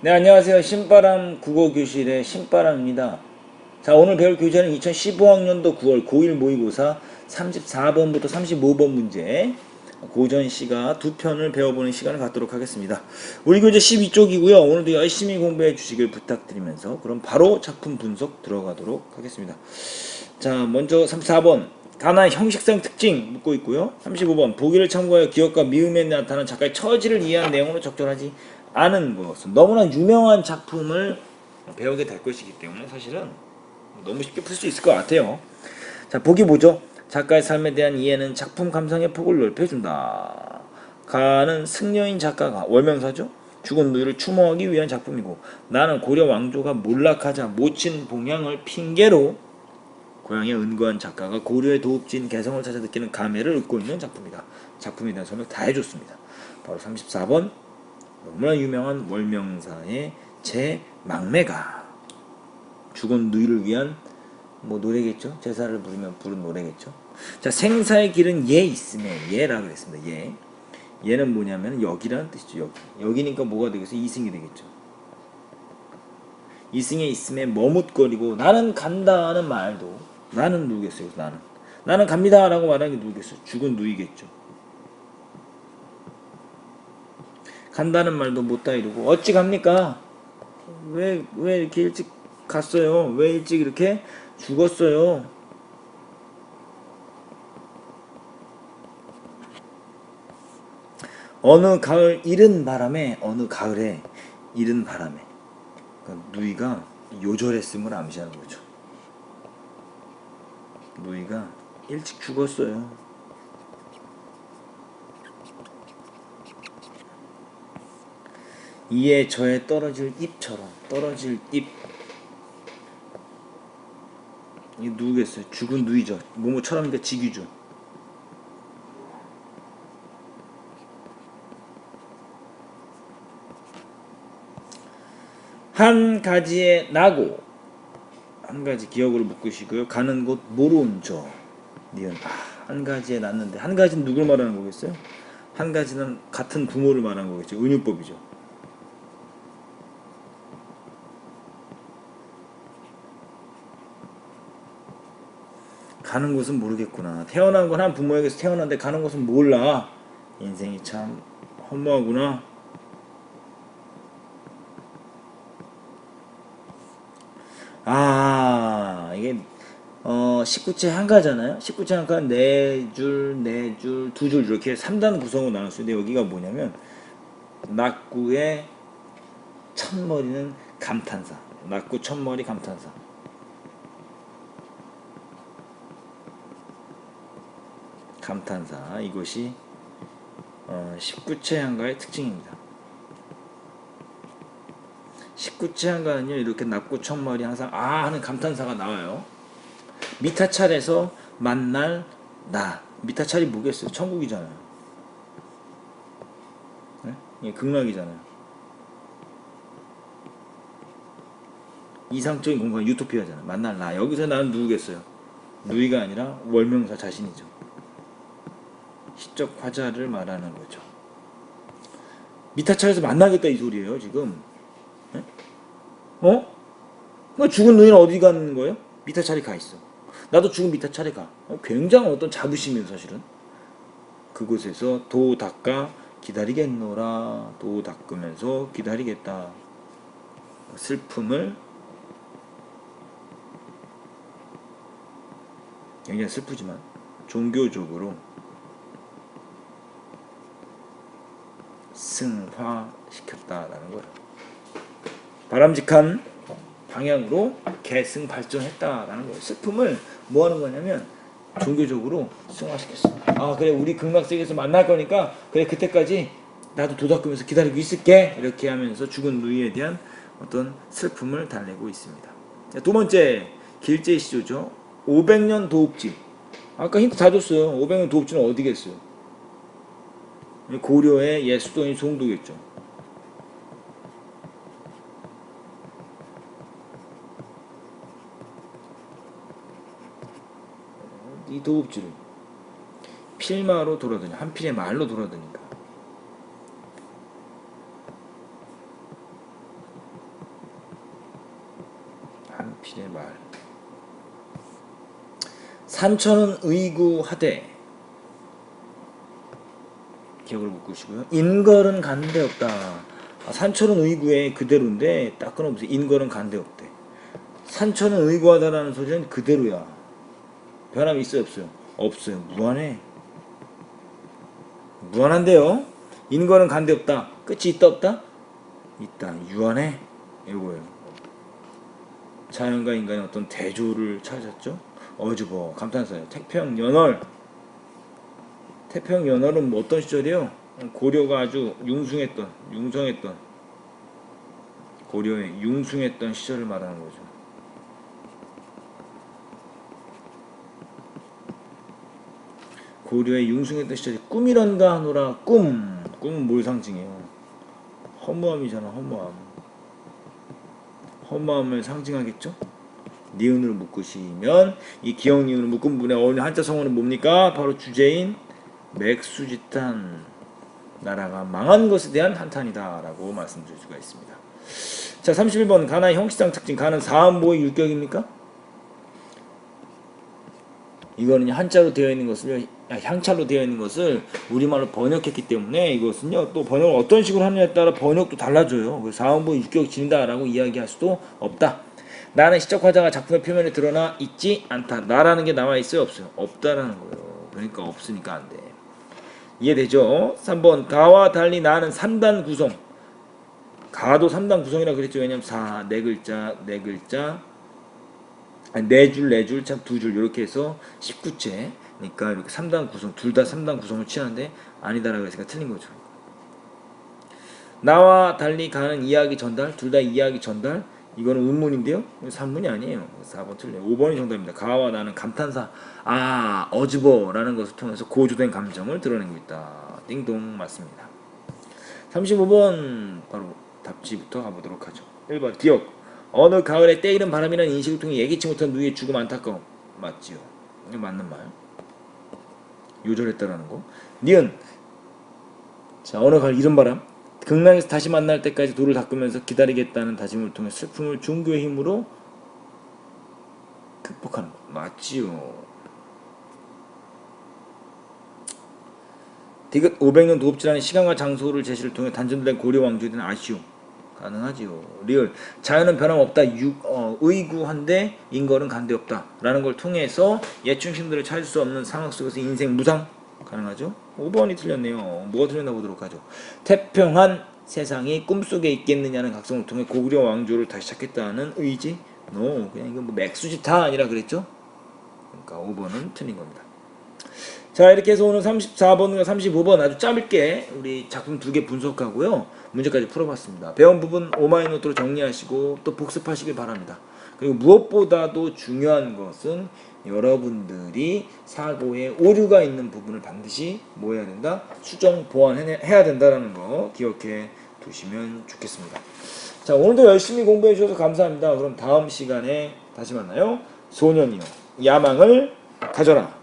네, 안녕하세요. 신바람 국어교실의 신바람입니다. 자, 오늘 배울 교재는 2015학년도 9월 고1 모의고사 34번부터 35번 문제 고전 씨가 두 편을 배워보는 시간을 갖도록 하겠습니다. 우리 교재 12쪽이고요. 오늘도 열심히 공부해 주시길 부탁드리면서 그럼 바로 작품 분석 들어가도록 하겠습니다. 자, 먼저 34번 가나의 형식상 특징 묻고 있고요. 35번 보기를 참고하여 기억과 미음에 나타나는 작가의 처지를 이해한 내용으로 적절하지 않은 것은 너무나 유명한 작품을 배우게 될 것이기 때문에 사실은 너무 쉽게 풀 수 있을 것 같아요. 자, 보기 보죠. 작가의 삶에 대한 이해는 작품 감상의 폭을 넓혀준다. 가는 승려인 작가가 월명사죠. 죽은 누이를 추모하기 위한 작품이고 나는 고려 왕조가 몰락하자 모친 봉양을 핑계로 고향에 은거한 작가가 고려의 도읍진 개성을 찾아 느끼는 감회를 얻고 있는 작품이다. 작품에 대한 설명 다 해줬습니다. 바로 34번 너무나 유명한 월명사의 제 막매가 죽은 누이를 위한 뭐 노래겠죠? 제사를 부르면 부른 노래겠죠? 자 생사의 길은 예 있음에 예라 그랬습니다. 예 예는 뭐냐면 여기라는 뜻이죠. 여기 여기니까 뭐가 되겠어? 이승이 되겠죠. 이승에 있음에 머뭇거리고 나는 간다는 말도 나는 누구겠어요? 나는 나는 갑니다라고 말하는 게 누구겠어요? 죽은 누이겠죠. 간다는 말도 못다 이루고 어찌 갑니까? 왜 왜 이렇게 일찍 갔어요? 왜 일찍 이렇게 죽었어요? 어느 가을 이른 바람에 어느 가을에 이른 바람에 그러니까 누이가 요절했음을 암시하는 거죠. 누이가 일찍 죽었어요. 이에 저에 떨어질 잎처럼 떨어질 잎. 이게 누구겠어요? 죽은 누이죠. 뭐뭐처럼이니까 직위죠. 한 가지에 나고 한 가지 기억으로 묶으시고요. 가는 곳 모르는 저 니은 아, 한 가지에 났는데 한 가지는 누굴 말하는 거겠어요? 한 가지는 같은 부모를 말하는 거겠죠. 은유법이죠. 가는 곳은 모르겠구나. 태어난 건 한 부모에게서 태어났는데 가는 곳은 몰라. 인생이 참 허무하구나. 아, 이게 어 19채 한가잖아요. 19채 한가 네 줄, 네 줄, 두 줄 이렇게 3단 구성으로 수 있는데 여기가 뭐냐면 낙구의 첫머리는 감탄사. 낙구 첫머리 감탄사. 감탄사 이것이 어, 19채 한가의 특징입니다. 19채 한가는요 이렇게 낙구 첫머리 항상 아 하는 감탄사가 나와요. 미타찰에서 만날 나 미타찰이 뭐겠어요? 천국이잖아요. 네? 극락이잖아요. 이상적인 공간 유토피아잖아. 만날 나 여기서 나는 누구겠어요? 누이가 아니라 월명사 자신이죠. 시적 화자를 말하는 거죠. 미타차에서 만나겠다 이 소리예요 지금. 네? 어? 그 죽은 누이는 어디 가는 거예요? 미타차에 가 있어. 나도 죽은 미타차에 가. 어, 굉장한 어떤 자부심이에요 사실은. 그곳에서 도 닦아 기다리겠노라. 도 닦으면서 기다리겠다. 슬픔을 굉장히 슬프지만 종교적으로 승화시켰다라는 거예요. 바람직한 방향으로 계승 발전했다라는 거예요. 슬픔을 뭐 하는 거냐면 종교적으로 승화시켰어. 아 그래 우리 극락세계에서 만날 거니까 그래 그때까지 나도 도닦으면서 기다리고 있을게 이렇게 하면서 죽은 누이에 대한 어떤 슬픔을 달래고 있습니다. 자, 두 번째 길제 시조죠. 500년 도읍지. 아까 힌트 다 줬어요. 500년 도읍지는 어디겠어요? 고려의 예수도인 송도겠죠. 이 도읍지를 필마로 돌아다니 한 필의 말로 돌아다니까. 한 필의 말. 산천은 의구하되 기억을 묶으시고요. 인걸은 간데 없다. 아, 산천은 의구에 그대로인데 딱 끊어보세요. 인걸은 간데 없대. 산천은 의구하다라는 소리는 그대로야. 변함이 있어요 없어요? 없어요. 무한해. 무한한데요. 인걸은 간데 없다. 끝이 있다 없다? 있다. 유한해. 이거예요. 자연과 인간의 어떤 대조를 찾았죠. 어주버 감탄사예요. 태평 연월 태평 연월은 뭐 어떤 시절이에요? 고려가 아주 융숭했던 융성했던 고려의 융숭했던 시절을 말하는 거죠. 고려의 융숭했던 시절이 꿈이란가 하노라 꿈 꿈은 뭘 상징해요? 허무함이잖아 허무함 허무함을 상징하겠죠? 니은으로 묶으시면 이 기억 니은으로 묶은 부분에 어울리는 한자 성어는 뭡니까? 바로 주제인 맥수지탄 나라가 망한 것에 대한 한탄이다 라고 말씀드릴 수가 있습니다 자 31번 가나의 형식상 특징 가는 사암보의 율격입니까? 이거는 한자로 되어 있는 것을 향찰로 되어 있는 것을 우리말로 번역했기 때문에 이것은요 또 번역을 어떤 식으로 하느냐에 따라 번역도 달라져요. 그래서 사원부 율격 지닌다라고 이야기할 수도 없다. 나는 시적 화자가 작품의 표면에 드러나 있지 않다. 나라는 게 나와 있어요 없어요? 없다라는 거예요. 그러니까 없으니까 안 돼. 이해되죠? 3번 가와 달리 나는 3단 구성. 가도 3단 구성이라 그랬죠. 왜냐면 4, 네 글자, 네 글자, 네 줄, 네 줄, 참 두 줄 이렇게 해서 19채. 그러니까 이렇게 3단 구성, 둘 다 3단 구성을 취하는데 아니다라고 했으니까 틀린 거죠. 나와 달리 가는 이야기 전달, 둘 다 이야기 전달. 이거는 의문인데요. 3문이 아니에요. 4번 틀려요. 5번이 정답입니다. 가와 나는 감탄사, 아, 어즈버라는 것을 통해서 고조된 감정을 드러내고 있다. 띵동 맞습니다. 35번 바로 답지부터 가보도록 하죠. 1번 기억. 어느 가을에 때이른 바람이라는 인식을 통해 예기치 못한 누이의 죽음 안타까움. 맞지요. 이거 맞는 말. 요절했다라는 거. 니은. 자, 어느 가을 이른 바람. 극락에서 다시 만날 때까지 돌을 닦으면서 기다리겠다는 다짐을 통해 슬픔을 종교의 힘으로 극복하는 거. 맞지요. 디귿 500년 도읍지라는 시간과 장소를 제시를 통해 단전된 고려 왕조에 대한 아쉬움 가능하지요. 리얼 자연은 변함없다. 유, 어, 의구한데 인걸은 간대없다. 라는 걸 통해서 예충신들을 찾을 수 없는 상황 속에서 인생 무상 가능하죠. 5번이 틀렸네요. 뭐가 틀렸나 보도록 하죠. 태평한 세상이 꿈속에 있겠느냐는 각성을 통해 고구려 왕조를 다시 찾겠다는 의지. 노 그냥 이건 뭐 맥수지타 아니라 그랬죠. 그러니까 5번은 틀린 겁니다. 자 이렇게 해서 오늘 34번과 35번 아주 짧게 우리 작품 두 개 분석하고요 문제까지 풀어봤습니다 배운 부분 오마이노트로 정리하시고 또 복습하시길 바랍니다 그리고 무엇보다도 중요한 것은 여러분들이 사고에 오류가 있는 부분을 반드시 뭐 해야 된다? 수정 보완해야 된다는 거 기억해 두시면 좋겠습니다. 자 오늘도 열심히 공부해 주셔서 감사합니다. 그럼 다음 시간에 다시 만나요. 소년이요 야망을 가져라